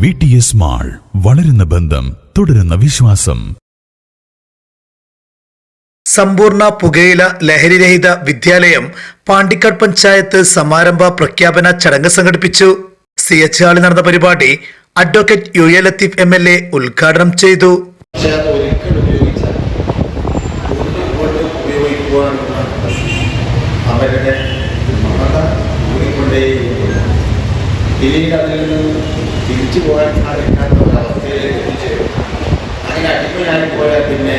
V T S mall വളരുന്ന ബന്ധം തുടരുന്ന വിശ്വാസം. സമ്പൂർണ പുകയില ലഹരിരഹിത വിദ്യാലയം പാണ്ടിക്കാട് പഞ്ചായത്ത് സമാരംഭ പ്രഖ്യാപന ചടങ്ങ് സംഘടിപ്പിച്ചു. സി എച്ച് ഹാളിൽ നടന്ന പരിപാടി advocate U A Latheef M L A ഉദ്ഘാടനം ചെയ്തു. അവരുടെ മമത പിന്നീട് അതിൽ നിന്ന് തിരിച്ചു പോകാൻ സാധിക്കാത്ത ഒരവസ്ഥയിലേക്ക് എത്തിച്ചേരും. അങ്ങനെ അടിമയായി പോയാൽ പിന്നെ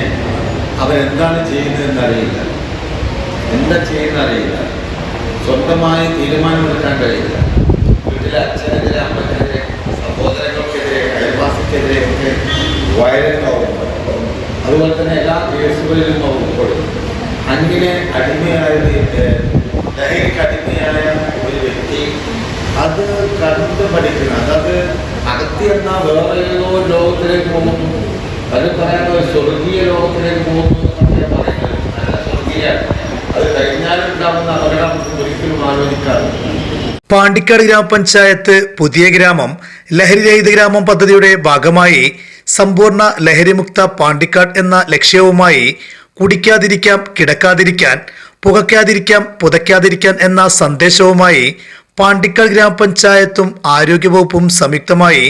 അവരെന്താണ് ചെയ്യുന്നതെന്ന് അറിയില്ല എന്താ ചെയ്യുന്ന അറിയില്ല സ്വന്തമായി തീരുമാനമെടുക്കാൻ കഴിയില്ല. വീട്ടിലെ അച്ഛനെതിരെ അമ്മക്കെതിരെ സഹോദരങ്ങൾക്കെതിരെ അയൽവാസിക്കെതിരെ ഒക്കെ വയലന്റാവുമ്പോൾ അതുപോലെ തന്നെ എല്ലാ കേസുകളിലും അവർ അങ്ങനെ അടിമയായത് ലഹരിക്ക് അടിമയായ പഠിക്കണം അതത് അകത്തി എന്ന വേറെ ഏതോ ലോകത്തിലേക്ക് പോകുന്നു. അത് പറയാൻ സ്വർഗീയ ലോകത്തിലേക്ക് പോകുന്നു സ്വർഗീയാണ് അത് കഴിഞ്ഞാലുണ്ടാവുന്ന അപകടം ഒരിക്കലും ആലോചിക്കാറില്ല പാണ്ടിക്കാട് ഗ്രാമപഞ്ചായത്ത് പുതിയ ഗ്രാമം ലഹരിരഹിത ഗ്രാമം പദ്ധതിയുടെ ഭാഗമായി സമ്പൂർണ ലഹരിമുക്ത പാണ്ടിക്കാട് എന്ന ലക്ഷ്യവുമായി കുടിക്കാതിരിക്കാം കിടക്കാതിരിക്കാൻ പുകയ്ക്കാതിരിക്കാം പുതയ്ക്കാതിരിക്കാൻ എന്ന സന്ദേശവുമായി പാണ്ടിക്കാട് ഗ്രാമപഞ്ചായത്തും ആരോഗ്യവകുപ്പും സംയുക്തമായി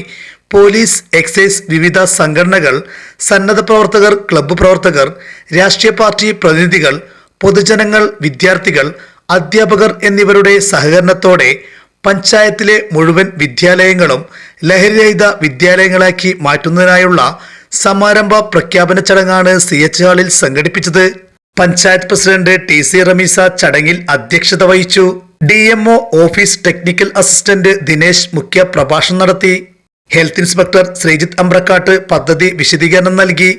പോലീസ് എക്സൈസ് വിവിധ സംഘടനകൾ സന്നദ്ധ പ്രവർത്തകർ ക്ലബ്ബ് പ്രവർത്തകർ രാഷ്ട്രീയ പാർട്ടി പ്രതിനിധികൾ പൊതുജനങ്ങൾ വിദ്യാർത്ഥികൾ അധ്യാപകർ എന്നിവരുടെ സഹകരണത്തോടെ പഞ്ചായത്തിലെ മുഴുവൻ വിദ്യാലയങ്ങളും ലഹരിരഹിത വിദ്യാലയങ്ങളാക്കി മാറ്റുന്നതിനായുള്ള സമാരംഭ പ്രഖ്യാപന ചടങ്ങാണ് സി എച്ച് ഹാളിൽ സംഘടിപ്പിച്ചത്. Panchayat president T C Rameesa ചടങ്ങിൽ അധ്യക്ഷത വഹിച്ചു. D M O office technical assistant Dinesh മുഖ്യ പ്രഭാഷണം നടത്തി. ഹെൽത്ത് ഇൻസ്പെക്ടർ ശ്രീജിത്ത് അമ്പ്രക്കാട്ട് പദ്ധതി വിശദീകരണം നൽകി.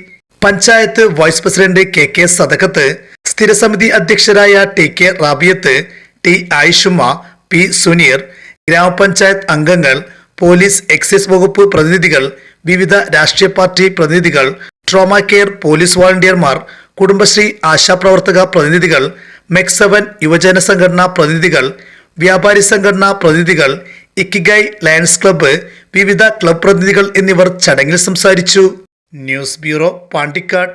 Panchayat vice president K K Sadakath സ്ഥിരസമിതി അധ്യക്ഷരായ T K Rabiyath T Ayishuma P Suneer ഗ്രാമപഞ്ചായത്ത് അംഗങ്ങൾ പോലീസ് എക്സൈസ് വകുപ്പ് പ്രതിനിധികൾ വിവിധ രാഷ്ട്രീയ പാർട്ടി പ്രതിനിധികൾ ട്രോമ കെയർ പോലീസ് വോളണ്ടിയർമാർ കുടുംബശ്രീ ആശാപ്രവർത്തക പ്രതിനിധികൾ മെക്സവൻ യുവജന സംഘടനാ പ്രതിനിധികൾ വ്യാപാരി സംഘടനാ പ്രതിനിധികൾ ഇക്കിഗൈ ലയൺസ് ക്ലബ്ബ് വിവിധ ക്ലബ് പ്രതിനിധികൾ എന്നിവർ ചടങ്ങിൽ സംസാരിച്ചു. News bureau Pandikkad.